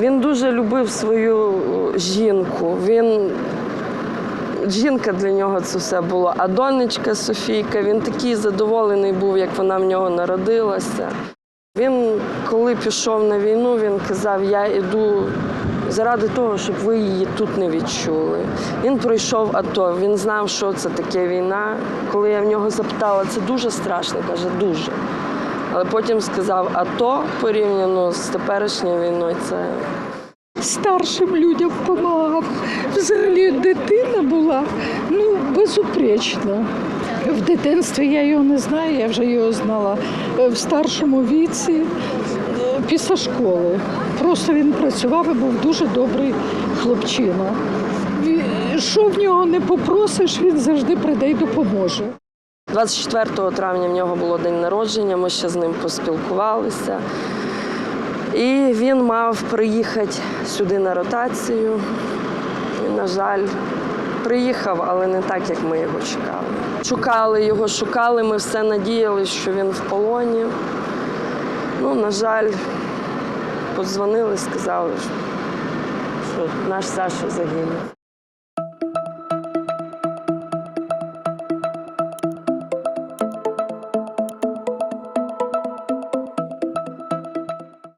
Він дуже любив свою е, жінку. Він жінка для нього це все було. А донечка Софійка, він такий задоволений був, як вона в нього народилася. Він, коли пішов на війну, він казав: Я йду заради того, щоб ви її тут не відчули. Він пройшов АТО, він знав, що це таке війна. Коли я в нього запитала, це дуже страшно, каже, дуже. Але потім сказав, АТО порівняно з теперішньою війною, це старшим людям допомагав. Взагалі дитина була ну, безупречна. В дитинстві я його не знаю, я вже його знала в старшому віці після школи. Просто він працював і був дуже добрий хлопчина. Що в нього не попросиш, він завжди прийде і допоможе. 24 травня в нього було день народження, ми ще з ним поспілкувалися. І він мав приїхати сюди на ротацію. І, на жаль, приїхав, але не так, як ми його чекали. Шукали його, шукали, ми все надіялися, що він в полоні. Ну, на жаль, подзвонили, сказали, що наш Саша загинув.